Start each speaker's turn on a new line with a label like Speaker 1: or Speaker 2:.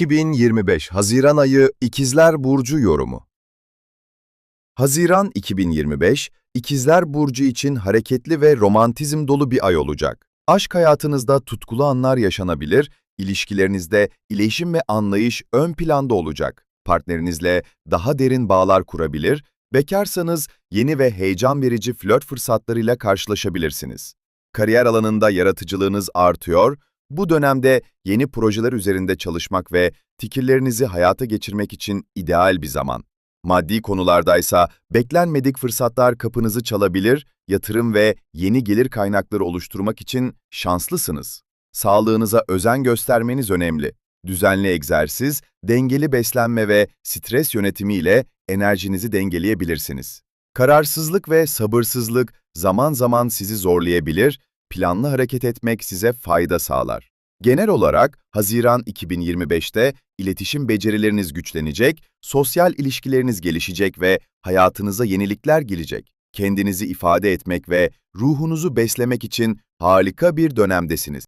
Speaker 1: 2025 Haziran ayı İkizler Burcu yorumu. Haziran 2025, İkizler Burcu için hareketli ve romantizm dolu bir ay olacak. Aşk hayatınızda tutkulu anlar yaşanabilir, ilişkilerinizde iletişim ve anlayış ön planda olacak. Partnerinizle daha derin bağlar kurabilir, bekarsanız yeni ve heyecan verici flört fırsatlarıyla karşılaşabilirsiniz. Kariyer alanında yaratıcılığınız artıyor, bu dönemde yeni projeler üzerinde çalışmak ve fikirlerinizi hayata geçirmek için ideal bir zaman. Maddi konulardaysa beklenmedik fırsatlar kapınızı çalabilir, yatırım ve yeni gelir kaynakları oluşturmak için şanslısınız. Sağlığınıza özen göstermeniz önemli. Düzenli egzersiz, dengeli beslenme ve stres yönetimi ile enerjinizi dengeleyebilirsiniz. Kararsızlık ve sabırsızlık zaman zaman sizi zorlayabilir, planlı hareket etmek size fayda sağlar. Genel olarak Haziran 2025'te iletişim becerileriniz güçlenecek, sosyal ilişkileriniz gelişecek ve hayatınıza yenilikler girecek. Kendinizi ifade etmek ve ruhunuzu beslemek için harika bir dönemdesiniz.